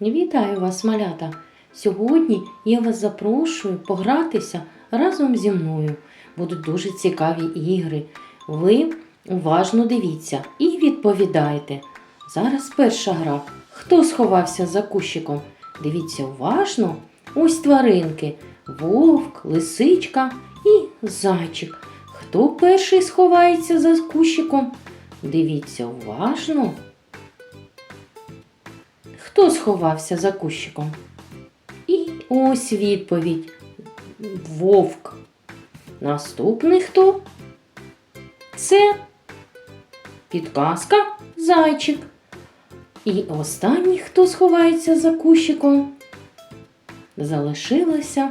Вітаю вас, малята! Сьогодні я вас запрошую погратися разом зі мною. Будуть дуже цікаві ігри. Ви уважно дивіться і відповідайте. Зараз перша гра. Хто сховався за кущиком? Дивіться уважно. Ось тваринки: вовк, лисичка і зайчик. Хто перший сховається за кущиком? Дивіться уважно. Хто сховався за кущиком? І ось відповідь. Вовк. Наступний хто? Це підказка зайчик. І останній, хто сховається за кущиком, залишилася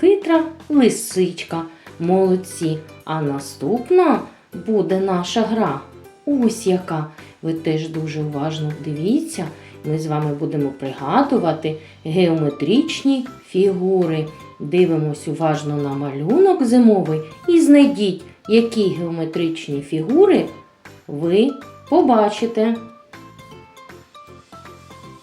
хитра лисичка. Молодці. А наступна буде наша гра. Ось яка. Ви теж дуже уважно дивіться. Ми з вами будемо пригадувати геометричні фігури. Дивимось уважно на малюнок зимовий і знайдіть, які геометричні фігури ви побачите.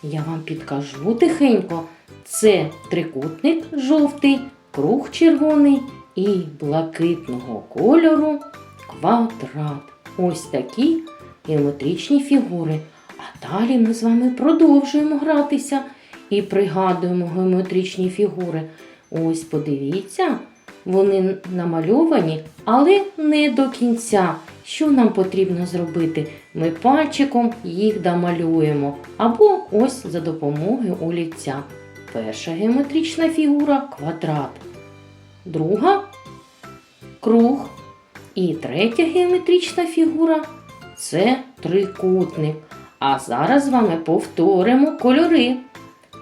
Я вам підкажу тихенько. Це трикутник жовтий, круг червоний і блакитного кольору квадрат. Ось такі геометричні фігури. Далі ми з вами продовжуємо гратися і пригадуємо геометричні фігури. Ось подивіться, вони намальовані, але не до кінця. Що нам потрібно зробити? Ми пальчиком їх домалюємо або ось за допомогою олівця. Перша геометрична фігура квадрат. Друга круг. І третя геометрична фігура це трикутник. А зараз з вами повторимо кольори.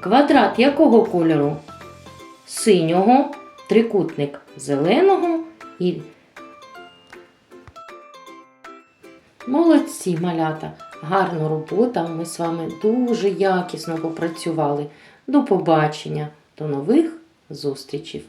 Квадрат якого кольору? Синього, трикутник зеленого і. Молодці, малята! Гарна робота. Ми з вами дуже якісно попрацювали. До побачення, до нових зустрічей!